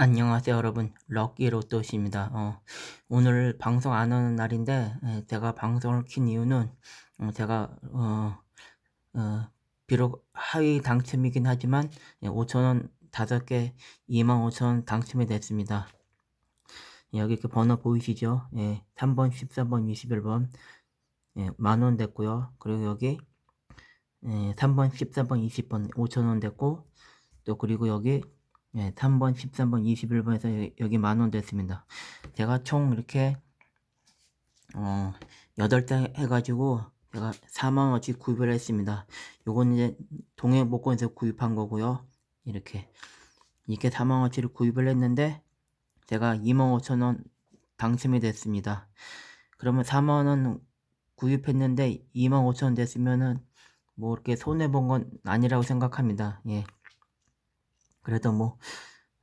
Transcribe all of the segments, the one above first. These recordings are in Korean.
안녕하세요 여러분. 럭키 로또씨입니다. 어, 오늘 방송 안 하는 날인데 예, 제가 방송을 킨 이유는 어, 제가 어, 어, 비록 하위 당첨이긴 하지만 예, 5천원 5개 25,000원 당첨이 됐습니다. 여기 이렇게 번호 보이시죠? 예, 3번 13번 21번. 예, 만원 됐고요. 그리고 여기 예, 3번 13번 20번 5천원 됐고 또 그리고 여기 예, 3번, 13번, 21번에서 여기 만원 됐습니다. 제가 총 이렇게 어 8장 해가지고 제가 4만원어치 구입을 했습니다. 요건 이제 동해복권에서 구입한 거고요. 이렇게 이렇게 4만원어치를 구입을 했는데 제가 25,000원 당첨이 됐습니다. 그러면 4만원 구입했는데 25,000원 됐으면은 뭐 이렇게 손해본 건 아니라고 생각합니다. 예. 그래도 뭐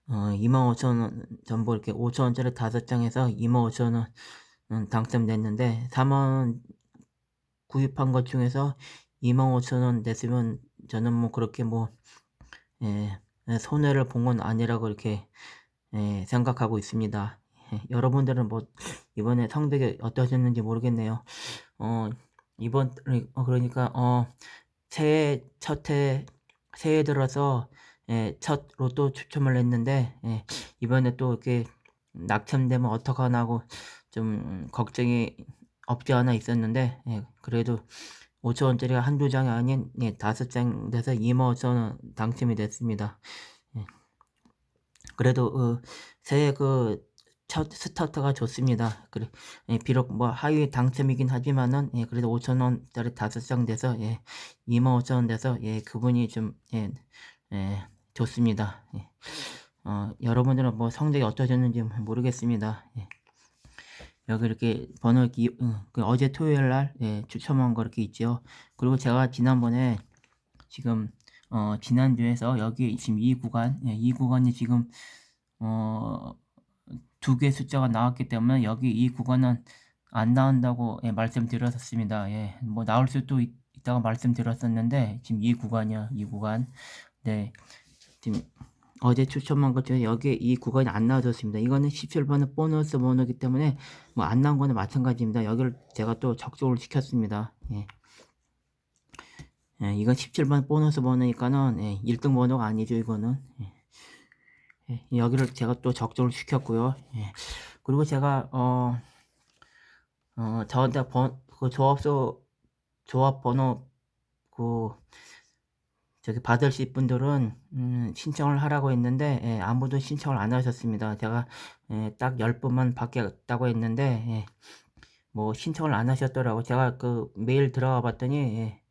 어, 25,000원 전부 이렇게 5,000원짜리 5장 해서 25,000원 당첨됐는데 4만원 구입한 것 중에서 25,000원 됐으면 저는 뭐 그렇게 뭐 예, 손해를 본 건 아니라고 이렇게 예, 생각하고 있습니다. 예, 여러분들은 뭐 이번에 성적이 어떠셨는지 모르겠네요. 어 이번 어, 그러니까 어 새해 첫해 새해 들어서 예, 첫 로또 추첨을 했는데 예, 이번에 또 이렇게 낙첨되면 어떡하나 하고 좀 걱정이 없지 않아 있었는데 예, 그래도 5천원짜리가 한두 장이 아닌 예, 다섯 장 돼서 2만 5천원 당첨이 됐습니다. 예. 그래도 어, 새해 그 첫 스타트가 좋습니다. 그래, 예, 비록 뭐 하위 당첨이긴 하지만은 예, 그래도 5천원짜리 다섯 장 돼서 예, 2만 5천원 돼서 예, 그분이 좀 예, 예, 좋습니다. 예. 어, 여러분들은 뭐 성적이 어떠셨는지 모르겠습니다. 예. 여기 이렇게 번호 기, 어, 그 어제 토요일 날 예, 추첨한 거 이렇게 있죠. 그리고 제가 지난번에 지금 어, 지난주에서 여기 지금 이 구간 예, 이 구간이 지금 어, 두 개 숫자가 나왔기 때문에 여기 이 구간은 안 나온다고 예, 말씀드렸었습니다. 예, 뭐 나올 수도 있, 다가 말씀드렸었는데 지금 이 구간이요, 이 구간. 네, 지금 어제 추첨한 것 중에 여기에 이 구간이 안 나와줬습니다. 이거는 17번은 보너스 번호기 때문에 뭐 안 나온 거는 마찬가지입니다. 여기를 제가 또 적적으로 시켰습니다. 예. 예, 이건 17번 보너스 번호니까는 예, 1등 번호가 아니죠 이거는 예. 예, 여기를 제가 또 적적으로 시켰고요. 예. 그리고 제가 어, 어 저한테 번, 그 조합소 조합 번호 그 저기 받으실 분들은 음, 신청을 하라고 했는데 예, 아무도 신청을 안 하셨습니다. 제가 예, 딱 10분만 받겠다고 했는데 예, 뭐 신청을 안 하셨더라고. 제가 그 메일 들어가 봤더니 예,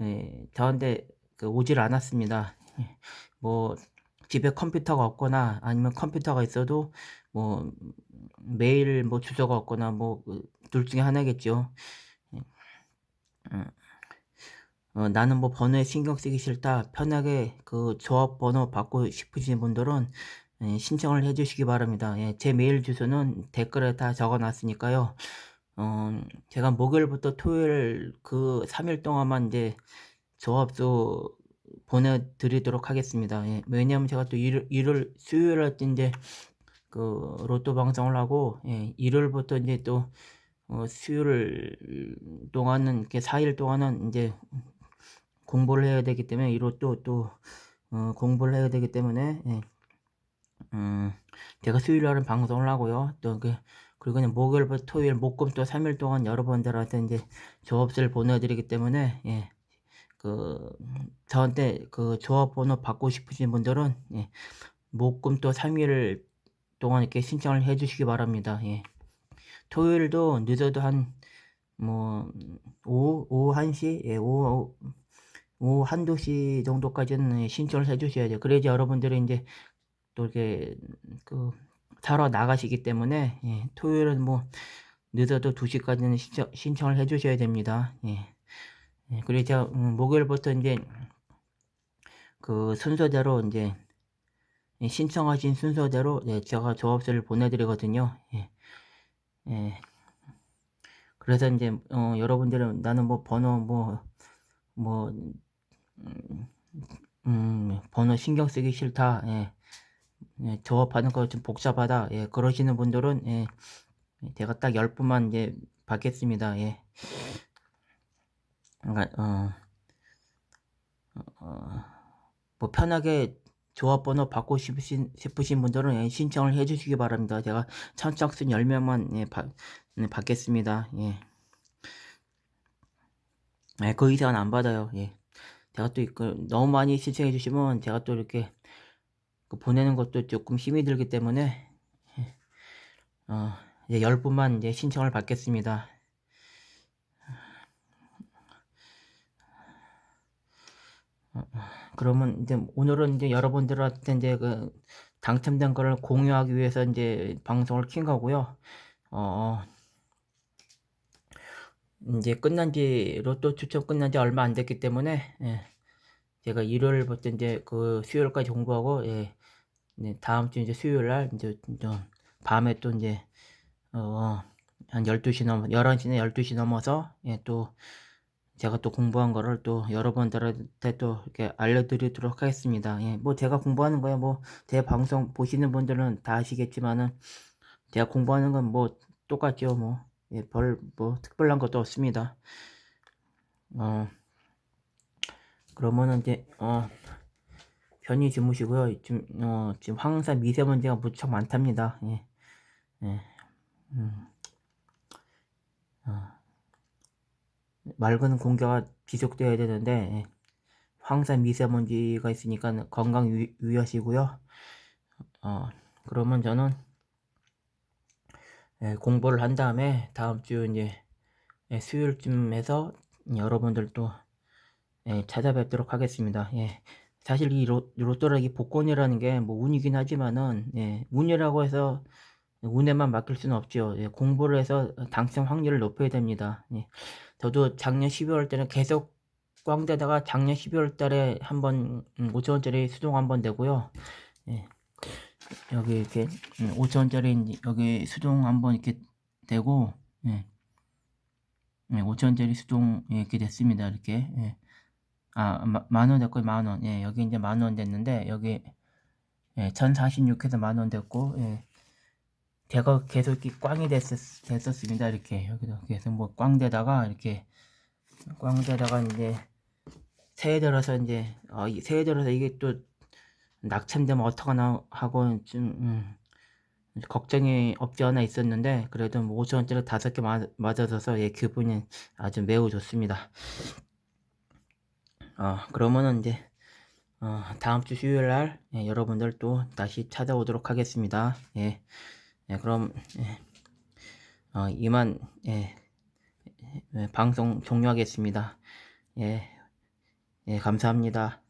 예, 저한테 그 오질 않았습니다. 예, 뭐 집에 컴퓨터가 없거나 아니면 컴퓨터가 있어도 뭐 메일 뭐 주소가 없거나 뭐 둘 중에 하나겠죠. 예, 음. 어, 나는 뭐 번호에 신경 쓰기 싫다. 편하게 그 조합 번호 받고 싶으신 분들은 예, 신청을 해주시기 바랍니다. 예, 제 메일 주소는 댓글에 다 적어놨으니까요. 어, 제가 목요일부터 토요일 그 3일 동안만 이제 조합수 보내드리도록 하겠습니다. 예, 왜냐면 제가 또 일, 일을 수요일 날 이제 그 로또 방송을 하고 예, 일요일부터 이제 또 어, 수요일 동안은 이렇게 4일 동안은 이제 공부를 해야 되기 때문에 이로 또, 또, 어, 공부를 해야 되기 때문에, 예. 음, 제가 수요일 날은 방송을 하고요. 또, 그, 그리고 그냥 목요일부터 토요일, 목금 또 3일 동안 여러분들한테 이제 조합서를 보내드리기 때문에, 예. 그, 저한테 그 조합 번호 받고 싶으신 분들은, 예. 목금 또 3일 동안 이렇게 신청을 해 주시기 바랍니다. 예. 토요일도 늦어도 한, 뭐, 오후, 오후 1시? 예, 오후, 오후 한두 시 정도까지는 신청을 해주셔야 돼요. 그래야지 여러분들이 이제 또 이렇게 그 사러 나가시기 때문에 예, 토요일은 뭐 늦어도 2시까지는 신청, 신청을 해주셔야 됩니다. 예. 예, 제가 음, 목요일부터 이제 그 순서대로 이제 신청하신 순서대로 예, 제가 조합서를 보내드리거든요. 예. 예. 그래서 이제 어, 여러분들은 나는 뭐 번호 뭐뭐 뭐, 음, 음, 번호 신경 쓰기 싫다. 예. 예, 조업하는 거 좀 복잡하다. 예, 그러시는 분들은 예, 제가 딱 10분만 이제 받겠습니다. 예. 그러니까 어, 어, 뭐 편하게 조합 번호 받고 싶으신, 싶으신 분들은 예, 신청을 해 주시기 바랍니다. 제가 천착순 10명만 예, 받, 네, 받겠습니다. 예. 예, 그 이상은 안 받아요. 예. 제가 또 그, 너무 많이 신청해 주시면 제가 또 이렇게 그 보내는 것도 조금 힘이 들기 때문에 예. 어, 이제 10분만 이제 신청을 받겠습니다. 어, 어, 그러면 이제 오늘은 이제 여러분들한테 이제 그 당첨된 거를 공유하기 위해서 이제 방송을 킨 거고요. 어, 이제 끝난 지 로또 추첨 끝난 지 얼마 안 됐기 때문에 예, 제가 일요일부터 이제 그 수요일까지 공부하고 예, 네, 다음 주 이제 수요일 날 이제 좀 밤에 또 이제 어, 한 12시 넘어 11시나 12시 넘어서 예, 또 제가 또 공부한 거를 또 여러분들한테 또 이렇게 알려드리도록 하겠습니다. 예, 뭐 제가 공부하는 거야 뭐 제 방송 보시는 분들은 다 아시겠지만은 제가 공부하는 건 뭐 똑같죠 뭐 예, 별 뭐 특별한 것도 없습니다. 어 그러면은 이제 어 편히 주무시고요. 지금 어 지금 황사 미세먼지가 무척 많답니다. 예. 예. 음. 어. 맑은 공기가 지속돼야 되는데 예. 황사 미세먼지가 있으니까 건강 유, 유의하시고요. 어 그러면 저는 예, 공부를 한 다음에 다음 주 이제 예, 수요일쯤에서 여러분들 또 예, 찾아뵙도록 하겠습니다. 예, 사실 이 로, 로또라기 복권이라는 게 뭐 운이긴 하지만은 예, 운이라고 해서 운에만 맡길 수는 없죠. 예, 공부를 해서 당첨 확률을 높여야 됩니다. 예, 저도 작년 12월 때는 계속 꽝대다가 작년 12월 달에 한번 음, 5천원짜리 수동 한번 내고요. 예. 여기 이렇게 5천원짜리 음, 여기 수동 한번 이렇게 되고 예. 예, 5천원짜리 수동 이렇게 됐습니다. 이렇게 예. 아 만원 됐고 만원 예, 여기 이제 만원 됐는데 여기 예, 1046해서 만원 됐고 예. 제가 계속 이렇게 꽝이 됐었, 됐었습니다. 이렇게 여기도 계속 뭐 꽝대다가 이렇게 꽝대다가 이제 새해 들어서 이제 어, 새해 들어서 이게 또 낙천되면 어떡하나 하고 좀 음, 걱정이 없지 않아 있었는데 그래도 뭐 5천원짜리 다섯 개 맞아서 예 기분이 아주 매우 좋습니다. 어 그러면은 이제 어, 다음 주 수요일 날 예, 여러분들 또 다시 찾아오도록 하겠습니다. 예, 예 그럼 예, 어, 이만 예, 예, 방송 종료하겠습니다. 예, 예 감사합니다.